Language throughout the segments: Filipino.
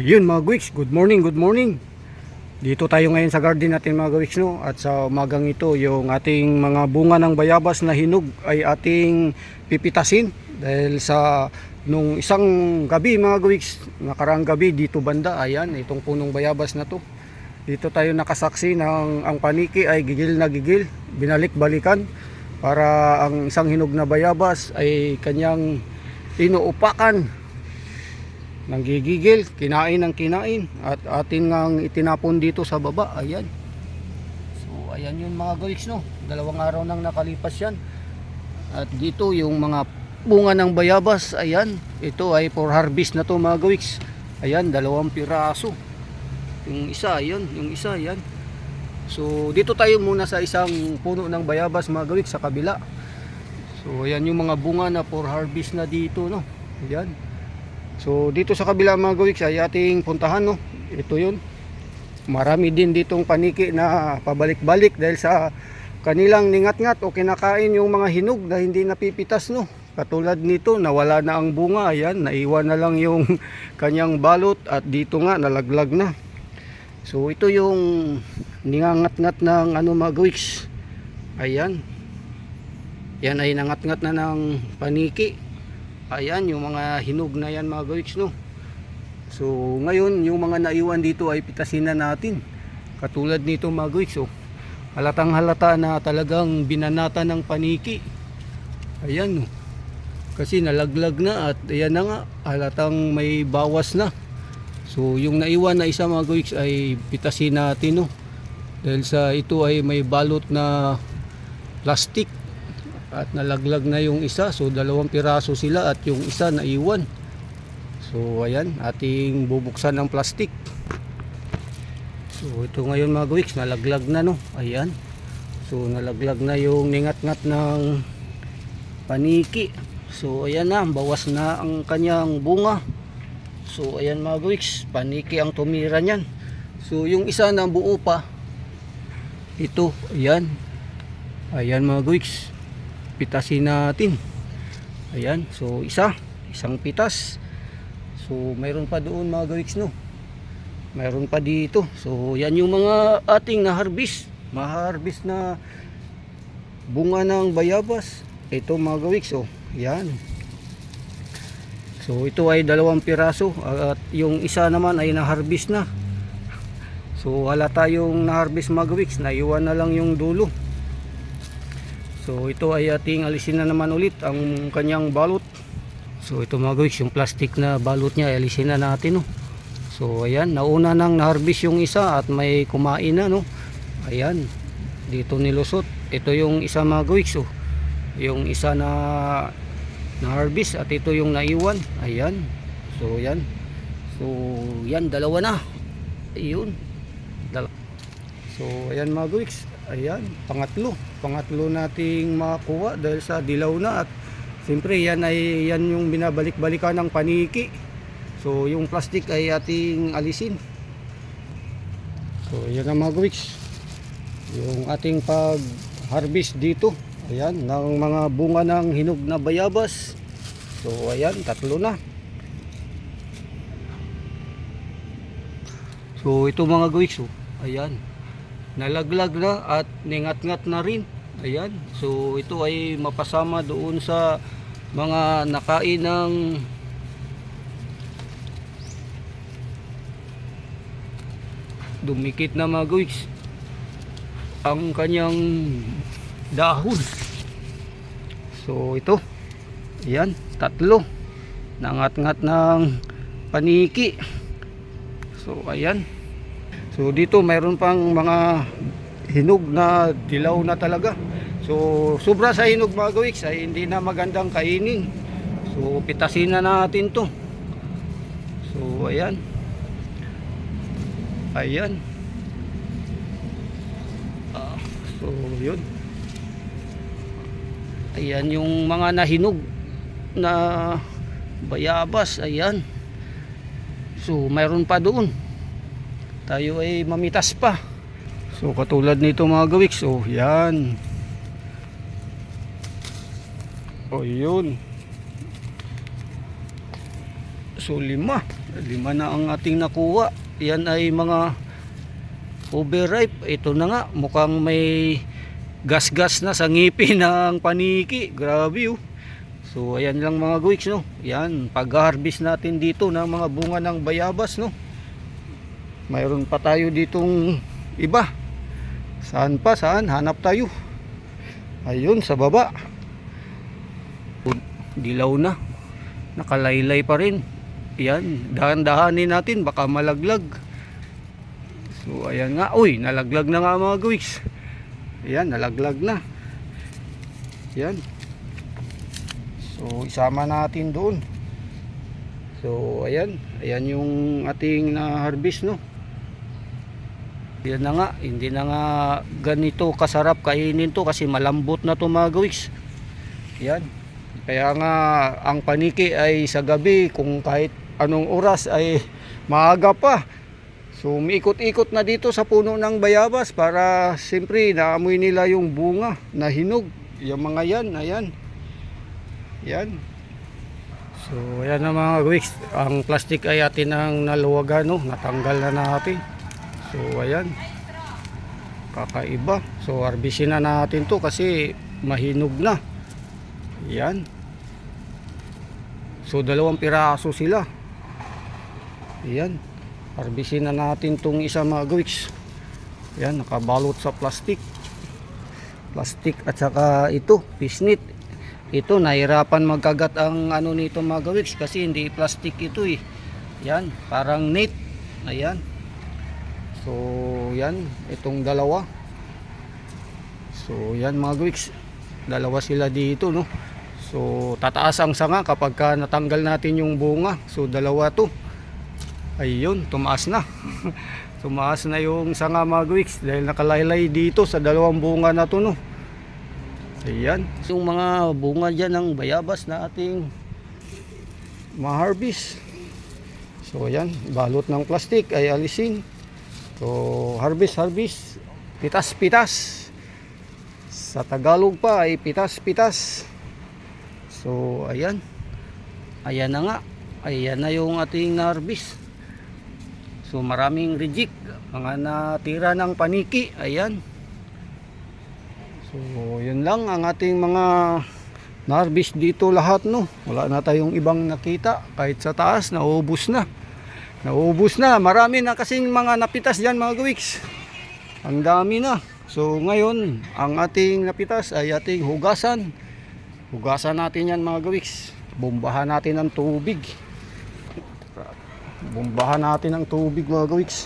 Ayun mga Gwiks, good morning, good morning. Dito tayo ngayon sa garden natin mga Gwiks no at sa umagang ito yung ating mga bunga ng bayabas na hinog ay ating pipitasin dahil sa nung isang gabi mga Gwiks, nakarang gabi dito banda, ayan itong punong bayabas na to. Dito tayo nakasaksi ng ang paniki ay gigil na gigil, binalik-balikan para ang isang hinog na bayabas ay kanyang inuupakan nanggigigil, kinain ng kinain. At atin ngang itinapon dito sa baba, ayan. So ayan yun mga guys no? Dalawang araw nang nakalipas yan. At dito yung mga bunga ng bayabas, ayan. Ito ay for harvest na to mga guys. Ayan, dalawang piraso. Yung isa, ayan, yung isa, ayan. So dito tayo muna sa isang puno ng bayabas mga guys sa kabila. So ayan yung mga bunga na for harvest na dito no? Ayan So dito sa kabila mga gawiks ay ating puntahan no. Ito 'yun. Marami din ditong paniki na pabalik-balik dahil sa kanilang ningat-ngat o kinakain yung mga hinog na hindi napipitas no. Katulad nito, nawala na ang bunga, ayan, naiwan na lang yung kanyang balot at dito nga nalaglag na. So ito yung ningangat-ngat ng ano mga gawiks. Ayan. Yan ay nangat-ngat na ng paniki ayan yung mga hinog na yan mga gawiks no? So ngayon yung mga naiwan dito ay pitasin na natin. Katulad nito mga gawiks oh. halatang halata na talagang binanata ng paniki. Ayan oh. kasi nalaglag na at ayan na nga halatang may bawas na. So yung naiwan na isa mga gawiks ay pitasin natin no? Dahil sa ito ay may balot na plastic at nalaglag na yung isa so dalawang piraso sila at yung isa naiwan. So ayan ating bubuksan ng plastic. So ito ngayon mga gawiks nalaglag na no? Ayan. So nalaglag na yung ningat-ngat ng paniki. So ayan na bawas na ang kanyang bunga. So ayan mga gawiks paniki ang tumira niyan. So yung isa na buo pa. Ito ayan. Ayan mga gawiks pitasin natin. Ayan so isa isang pitas. So mayroon pa doon mga gawiks no? Mayroon pa dito. So yan yung mga ating na harvest ma-harvest na bunga ng bayabas. Ito mga gawiks oh. Yan. So ito ay dalawang piraso at yung isa naman ay na-harvest na. So wala tayong na-harvest mga gawiks naiwan na lang yung dulo So ito ay ating alisin na naman ulit ang kanyang balot. So ito mga guys, yung plastic na balot niya alisin na natin no. So ayan, nauna nang na-harvest yung isa at may kumain na no. Ayan, dito nilusot. Ito yung isa mga guys oh. Yung isa na na-harvest at ito yung naiwan. Ayan. So yan. So yan dalawa na. Ayun. Dala So ayan mga guys. Ayan, pangatlo. Pangatlo nating makuha dahil sa dilaw na at siyempre yan ay yan yung binabalik-balikan ng paniki. So yung plastic ay ating alisin. So yan ang mga guys. Yung ating pag-harvest dito. Ayan, ng mga bunga ng hinog na bayabas. So ayan, tatlo na. So ito mga guys, oh. ayan nalaglag na at ningat-ngat na rin. Ayan. So ito ay mapasama doon sa mga nakain ng dumikit na guys ang kanyang dahon. So ito. Ayan. Tatlo. Nangat-ngat ng paniki. So ayan So dito mayroon pang mga hinog na dilaw na talaga. So sobra sa hinog mga gawiks ay hindi na magandang kainin. So pitasin na natin to. So ayan. Ayan. Ah, so yun. Ayan yung mga nahinog na bayabas. Ayan. So mayroon pa doon tayo ay mamitas pa so katulad nito mga gawiks oh yan oh yun so lima. Lima na ang ating nakuha. Yan ay mga overripe. Ito na nga. Mukhang may gas-gas na sa ngipin ng paniki. Grabe oh. So ayan lang mga guwiks no. Yan. Pag-harvest natin dito ng mga bunga ng bayabas no. Mayroon pa tayo ditong iba. Saan pa? Saan? Hanap tayo. Ayun sa baba. Dilaw na. Nakalaylay pa rin. Yan, dahan-dahanin natin baka malaglag. So ayan nga, uy, nalaglag na nga mga guwiks. Ayan, nalaglag na. Yan. So isama natin doon. So ayan, ayan yung ating na harvest no. Yan na nga, hindi na nga ganito kasarap kainin to kasi malambot na to mga gawiks. Yan. Kaya nga ang paniki ay sa gabi kung kahit anong oras ay maaga pa. So umiikot-ikot na dito sa puno ng bayabas para siyempre naamoy nila yung bunga na hinog. Yung mga yan, ayan. Yan. So ayan na mga gawiks. Ang plastic ay atin ang naluwagan no. Natanggal na natin. So ayan. Kakaiba. So harbisin na natin to kasi mahinog na. Yan. So dalawang piraso sila. Yan. Harbisin na natin tong isa mga gawiks. Yan, nakabalot sa plastic. Plastic at saka ito, pisnit. Ito, nahirapan magkagat ang ano nito mga kasi hindi plastic ito eh. Yan, parang net. Ayan. So, yan, itong dalawa. So, yan mga gawiks. Dalawa sila dito, no. So, tataas ang sanga kapag ka natanggal natin yung bunga. So, dalawa to. Ayun, tumaas na. tumaas na yung sanga mga gawiks dahil nakalaylay dito sa dalawang bunga na to, no. Ayan. Yung mga bunga dyan ng bayabas na ating ma-harvest. So, ayan. Balot ng plastic ay alisin. So, harvest, harvest. Pitas, pitas. Sa Tagalog pa ay pitas, pitas. So, ayan. Ayan na nga. Ayan na yung ating harvest. So, maraming reject. Mga natira ng paniki. Ayan. So, yun lang ang ating mga na-harvest dito lahat, no. Wala na tayong ibang nakita. Kahit sa taas, naubos na. Naubos na. Marami na kasing mga napitas dyan, mga gawiks. Ang dami na. So, ngayon, ang ating napitas ay ating hugasan. Hugasan natin yan, mga gawiks. Bombahan natin ng tubig. Bombahan natin ng tubig, mga gawiks.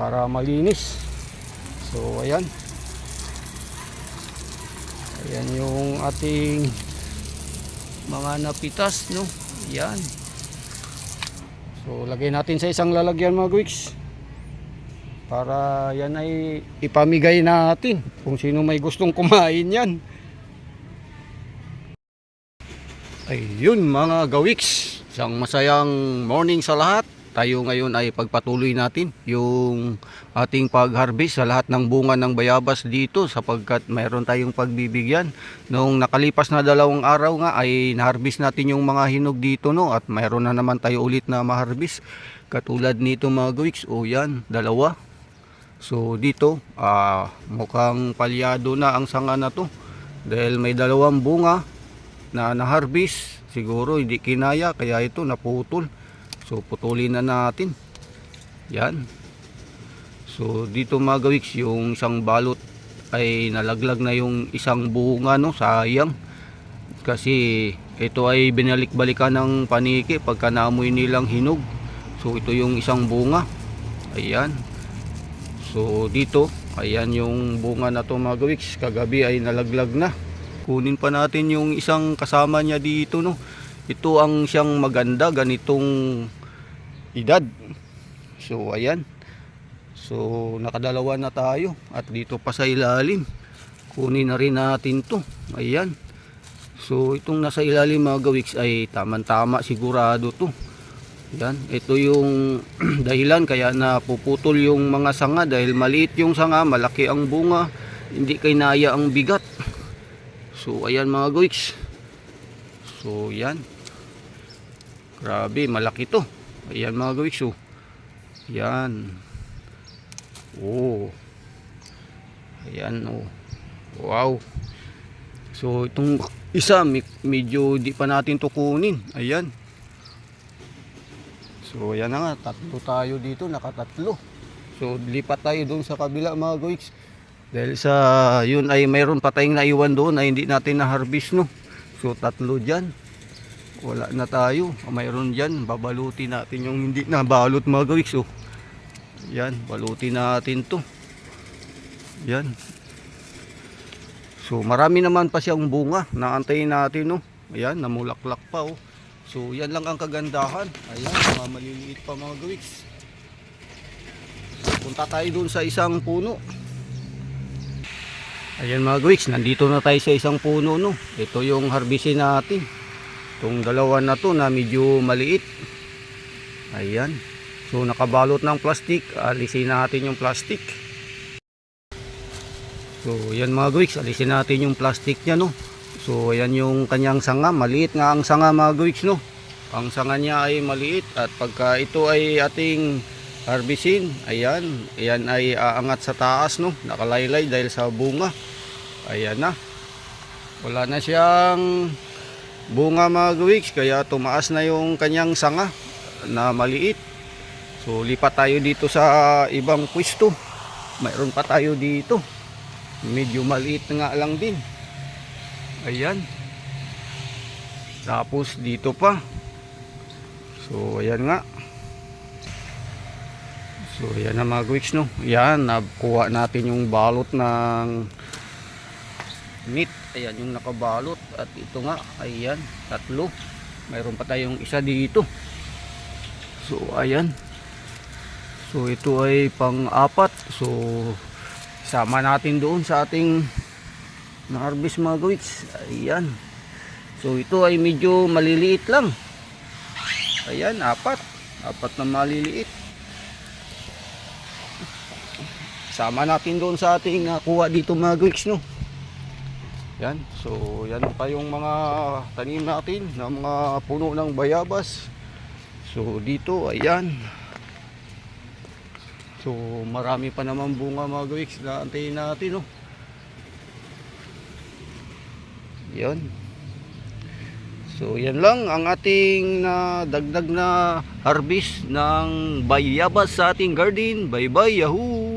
Para malinis. So, ayan. Ayan yung ating mga napitas, no? Ayan. So, lagay natin sa isang lalagyan mga guwiks. Para yan ay ipamigay natin kung sino may gustong kumain yan. Ayun mga gawiks, isang masayang morning sa lahat. Tayo ngayon ay pagpatuloy natin yung ating pag-harvest sa lahat ng bunga ng bayabas dito sapagkat mayroon tayong pagbibigyan. Noong nakalipas na dalawang araw nga ay na-harvest natin yung mga hinog dito no at mayroon na naman tayo ulit na ma-harvest. Katulad nito mga gawiks, o yan, dalawa. So dito, ah, mukhang palyado na ang sanga na to dahil may dalawang bunga na na-harvest. Siguro hindi kinaya kaya ito naputol. So putulin na natin. Yan. So dito mga yung isang balot ay nalaglag na yung isang bunga no, sayang. Kasi ito ay binalik-balikan ng paniki pagka naamoy nilang hinog. So ito yung isang bunga. Ayan. So dito, ayan yung bunga na to mga gawiks. Kagabi ay nalaglag na. Kunin pa natin yung isang kasama niya dito no. Ito ang siyang maganda ganitong edad. So ayan. So nakadalawa na tayo at dito pa sa ilalim. Kunin na rin natin to. Ayan. So itong nasa ilalim mga gawiks ay tamang-tama sigurado to. Yan, ito yung dahilan kaya napuputol yung mga sanga dahil maliit yung sanga, malaki ang bunga, hindi kay naya ang bigat. So ayan mga gawiks. So yan. Grabe, malaki to. Ayan mga gawiks oh. Yan. Oh. Ayan oh. Wow. So itong isa me- medyo di pa natin to kunin. Ayan. So ayan nga, tatlo tayo dito, nakatatlo. So lipat tayo doon sa kabila mga gawiks. Dahil sa yun ay mayroon pa tayong naiwan doon ay hindi natin na-harvest no. So tatlo dyan. Wala na tayo. Mayroon dyan. Babalutin natin yung hindi nabalot mga gawiks. Oh. Yan. Balutin natin to. Yan. So marami naman pa siyang bunga. Naantayin natin no. Ayan. Namulaklak pa oh. So yan lang ang kagandahan. Ayan. Mga maliliit pa mga gawiks. So, punta tayo dun sa isang puno. Ayan mga gawiks. Nandito na tayo sa isang puno no. Ito yung harbisin natin. Itong dalawa na to na medyo maliit. Ayan. So nakabalot ng plastic. Alisin natin yung plastic. So yan mga gawiks. Alisin natin yung plastic niya no. So ayan yung kanyang sanga. Maliit nga ang sanga mga gawiks no. Ang sanga niya ay maliit. At pagka ito ay ating harbisin. Ayan. Ayan ay aangat sa taas no. Nakalaylay dahil sa bunga. Ayan na. Wala na siyang bunga mga gawiks kaya tumaas na yung kanyang sanga na maliit. So lipat tayo dito sa ibang pwesto. Mayroon pa tayo dito. Medyo maliit nga lang din. Ayan. Tapos dito pa. So ayan nga. So ayan na mga gawiks no? Yan nakuha natin yung balot ng meat ayan yung nakabalot. At ito nga ayan tatlo. Mayroon pa tayong isa dito. So ayan. So ito ay pang apat so sama natin doon sa ating na harvest mga gawiks ayan. So ito ay medyo maliliit lang. Ayan apat. Apat na maliliit. Sama natin doon sa ating nakuha dito mga gawiks no yan, so yan pa yung mga tanim natin na mga puno ng bayabas. So dito, ayan. So marami pa naman bunga mga gawiks na antayin natin, no. Yan. So yan lang ang ating na dagdag na harvest ng bayabas sa ating garden. Bye bye, yahoo!